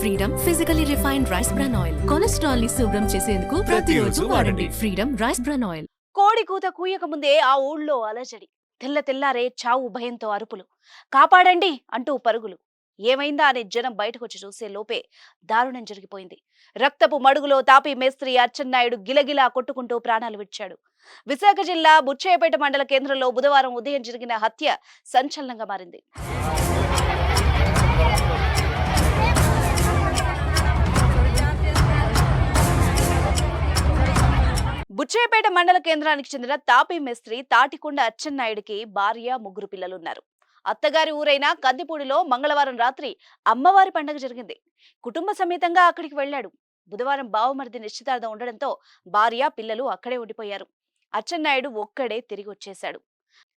Freedom physically refined rice bran oil. కొలెస్ట్రాల్ని శుభ్రం చేసేందుకు ప్రతిరోజు వాడండి. Freedom rice bran oil. కోడి కూత కూయక ముందే ఆ ఊళ్ళో అలజడి. తెల్ల తెల్లారే చావు భయంతో అరుపులు. కాపాడండి అంటూ పరుగులు. ఏమైందా అనే జనం బయటకొచ్చి చూసే లోపే దారుణం జరిగిపోయింది. రక్తపు మడుగులో తాపి మేస్త్రి అచ్చెన్నాయుడు గిలగిలా కొట్టుకుంటూ ప్రాణాలు విడిచాడు. విశాఖ జిల్లా బుచ్చయ్యపేట మండల కేంద్రంలో బుధవారం ఉదయం జరిగిన హత్య సంచలనంగా మారింది. మండల కేంద్రానికి చెందిన తాపి మేస్త్రి తాటికొండ అచ్చెన్నాయుడికి భార్య ముగ్గురు పిల్లలున్నారు. అత్తగారి ఊరైన కందిపూడిలో మంగళవారం రాత్రి అమ్మవారి పండగ జరిగింది. కుటుంబ సమేతంగా అక్కడికి వెళ్ళాడు. బుధవారం బావమరిది నిశ్చితార్థం ఉండడంతో భార్య పిల్లలు అక్కడే ఉండిపోయారు. అచ్చెన్నాయుడు ఒక్కడే తిరిగి వచ్చేశాడు.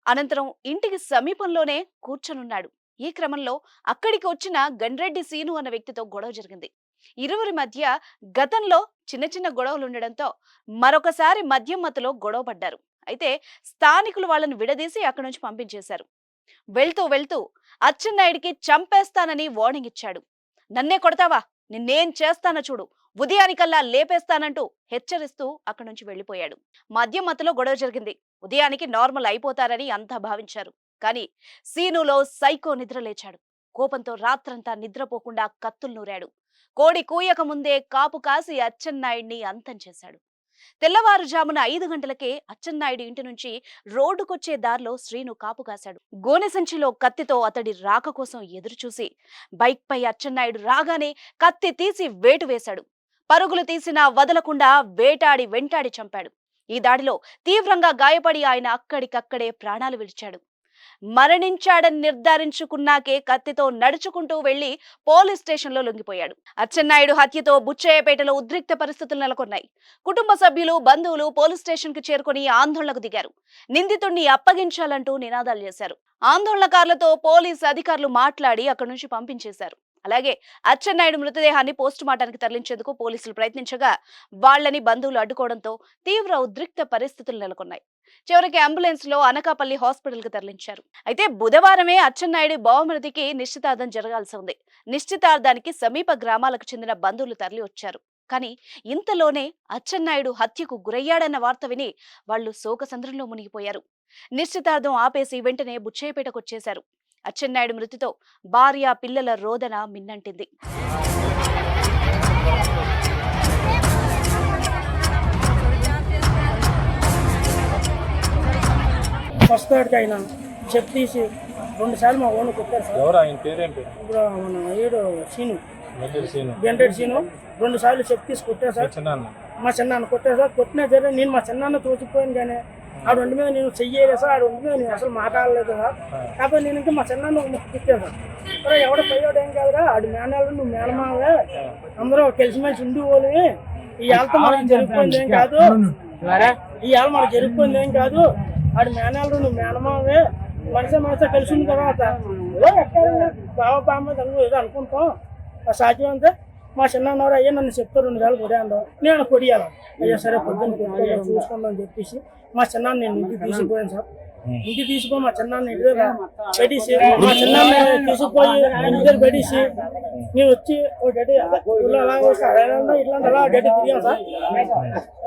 అనంతరం ఇంటికి సమీపంలోనే కూర్చొనున్నాడు. ఈ క్రమంలో అక్కడికి వచ్చిన గండ్రెడ్డి సీను అన్న వ్యక్తితో గొడవ జరిగింది. ఇరువురి మధ్య గతంలో చిన్న చిన్న గొడవలు ఉండడంతో మరొకసారి మద్యం మతలో గొడవ పడ్డారు అయితే స్థానికులు వాళ్ళను విడదీసి అక్కడి నుంచి పంపించేశారు. వెళ్తూ వెళ్తూ అచ్చెన్నాయుడికి చంపేస్తానని వార్నింగ్ ఇచ్చాడు. నన్నే కొడతావా? నిన్నేం చేస్తానో చూడు. ఉదయానికల్లా లేపేస్తానంటూ హెచ్చరిస్తూ అక్కడి నుంచి వెళ్ళిపోయాడు. మద్యం మతలో గొడవ జరిగింది. ఉదయానికి నార్మల్ అయిపోతారని అంతా భావించారు. కానీ సీనులో సైకో నిద్ర లేచాడు కోపంతో రాత్రంతా నిద్రపోకుండా కత్తులు నూరాడు. కోడి కూయక ముందే కాపు కాసి అచ్చెన్నాయుడిని అంతం చేశాడు. తెల్లవారుజామున ఐదు గంటలకే అచ్చెన్నాయుడు ఇంటి నుంచి రోడ్డుకొచ్చే దారిలో శ్రీను కాపు కాశాడు. గోనె సంచిలో కత్తితో అతడి రాక కోసం ఎదురుచూసి బైక్ పై అచ్చెన్నాయుడు రాగానే కత్తి తీసి వేటు వేశాడు. పరుగులు తీసినా వదలకుండా వేటాడి వెంటాడి చంపాడు. ఈ దాడిలో తీవ్రంగా గాయపడి ఆయన అక్కడికక్కడే ప్రాణాలు విడిచాడు. మరణించాడని నిర్ధారించుకున్నాకే కత్తితో నడుచుకుంటూ వెళ్ళి పోలీస్ స్టేషన్లో లొంగిపోయాడు. అచ్చెన్నాయుడు హత్యతో బుచ్చయ్యపేటలో ఉద్రిక్త పరిస్థితులు నెలకొన్నాయి. కుటుంబ సభ్యులు బంధువులు పోలీస్ స్టేషన్కు చేరుకుని ఆందోళనకు దిగారు. నిందితుడిని అప్పగించాలంటూ నినాదాలు చేశారు. ఆందోళనకారులతో పోలీస్ అధికారులు మాట్లాడి అక్కడి నుంచి పంపించేశారు. అలాగే అచ్చెన్నాయుడు మృతదేహాన్ని పోస్టు మార్టానికి తరలించేందుకు పోలీసులు ప్రయత్నించగా వాళ్ళని బంధువులు అడ్డుకోవడంతో తీవ్ర ఉద్రిక్త పరిస్థితులు నెలకొన్నాయి. చివరికి అంబులెన్స్లో అనకాపల్లి హాస్పిటల్కు తరలించారు. అయితే బుధవారమే అచ్చెన్నాయుడు బావమృతికి నిశ్చితార్థం జరగాల్సి ఉంది. నిశ్చితార్థానికి సమీప గ్రామాలకు చెందిన బంధువులు తరలి వచ్చారు. కానీ ఇంతలోనే అచ్చెన్నాయుడు హత్యకు గురయ్యాడన్న వార్త విని వాళ్ళు శోకసంద్రంలో మునిగిపోయారు. నిశ్చితార్థం ఆపేసి వెంటనే బుచ్చయ్యపేటకు వచ్చేశారు. అచ్చెన్నాయుడు మృతితో భార్య పిల్లల రోదన మిన్నంటింది. ఫస్ట్ చెప్ తీసి రెండు సార్లు మా ఓన్ కొట్టారు సార్. ఎవరు? ఆయన పేరేంటి? ఇప్పుడు మన ఏడు సీను. రెండు సార్లు చెప్ తీసి కొట్టారు సార్. చిన్న మా చిన్నాన్న కొట్టారు సార్. కొట్టినా సరే నేను మా చిన్నాన్న తోచిపోయాను కానీ ఆ రెండు మీద నేను చెయ్యలేదు సార్ ఆ రెండు మీద నేను అసలు మాట్లాడలేదు సార్. కాకపోతే నేను ఇంకా మా చిన్నాన్న ఒక ముక్కు తిట్టాను సార్. ఎవడ పోయాడు ఏం కాదురా ఆడు మేనాలు నువ్వు మేనమావే. అందరూ కలిసిమెలిసి ఉండి పోలే ఈ ఆళ్ళతో మనకి జరిగిపోయింది ఏం కాదు. ఈ ఆళ్ళ మనకి జరిగిపోయింది ఏం కాదు. ఆడు మేనాలు నువ్వు మేనమావే. మనిషి మనిషి కలిసి ఉన్న తర్వాత బావ బామ్మ తను ఏదో అనుకుంటాం. సాధ్యం అంతే. మా చిన్నవారు అయ్యా నన్ను చెప్తారు రెండు సార్లు కొడాను నేను కొడియాను అయ్యా సరే పొద్దున్న కొడుకు చూసుకుందాం అని చెప్పేసి మా చిన్నాన్న నేను ఇంటికి తీసుకుపోయాను సార్. ఇంటికి తీసుకుపోయి మా చిన్నాన్న ఇంటి దగ్గర పెట్టేసి మా చిన్నాన్న తీసుకుపోయి ఇంటి దగ్గర పెట్టేసి నేను వచ్చి ఊళ్ళో అలా కార్యాలయంలో ఇట్లాంటి అలా గడ్డి తిరిగాను సార్.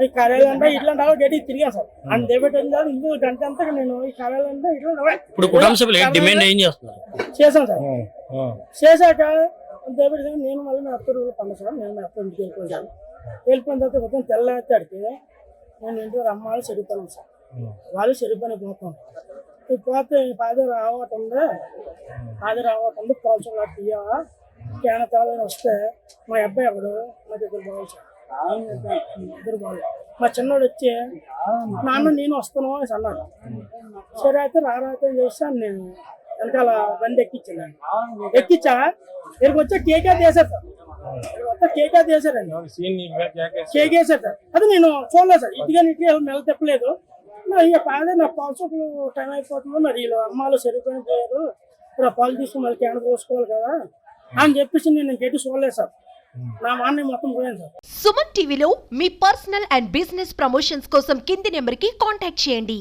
ఈ కార్యాలయంలో ఇట్లాంటి అలా గడ్డి తిరిగాను సార్. అంతే పెట్టింది కాదు ఇంకో గంట అంతా నేను ఈ కార్యాలయంలో ఇట్లాంటి అలా ఇప్పుడు కుటుంబ సభ్యులు ఏంటి డిమాండ్ ఏం చేస్తున్నారు? చేశాను సార్. చేశాక దేవడి నేను మళ్ళీ నా అత్త రోజులు సార్ నేను నా అత్త ఇంటికి వెళ్ళిపోయాను వెళ్ళిపోయిన తర్వాత మొత్తం తెల్లడితే నేను ఇంటి దగ్గర చెడిపోయాను సార్. వాళ్ళు చెడిపోయిన పోతాం ఈ పోతే ఈ పాద రావటం పాద రావటం ఉంది పోల్చం తీయ. కేన తాళని వస్తే మా అబ్బాయి అప్పుడు మా దగ్గర బాగుంది సార్. ఇద్దరు బాగుంది మా చిన్నోడు వచ్చి నాన్న నేను వస్తాను అని అన్నాడు. సరే అయితే రారాతే చేస్తాను నేను? వెనకాల బండి ఎక్కించాను ఎక్కించా ఇక్కడికి వచ్చే కేకే తీసారు సార్ కేకే సీన్ కేక్ వేసారు సార్ అది నేను చూడలేదు సార్. ఇటుగా ఇటుగా మెల్ల తెప్పలేదు. నా ఇక పాదే నా పాల్సోపు టైం అయిపోతుంది. మరి వీళ్ళు అమ్మాలు సరిపోయిన పోయారు ఇప్పుడు ఆ పాలు తీసుకుని మళ్ళీ క్యాన్ పోసుకోవాలి కదా అని చెప్పేసి నేను గట్టి చూడలేదు సార్. నా మాన్ని మొత్తం పోయాను సార్. సుమన్ టీవీలో మీ పర్సనల్ అండ్ బిజినెస్ ప్రమోషన్స్ కోసం కింది నెంబర్కి కాంటాక్ట్ చేయండి.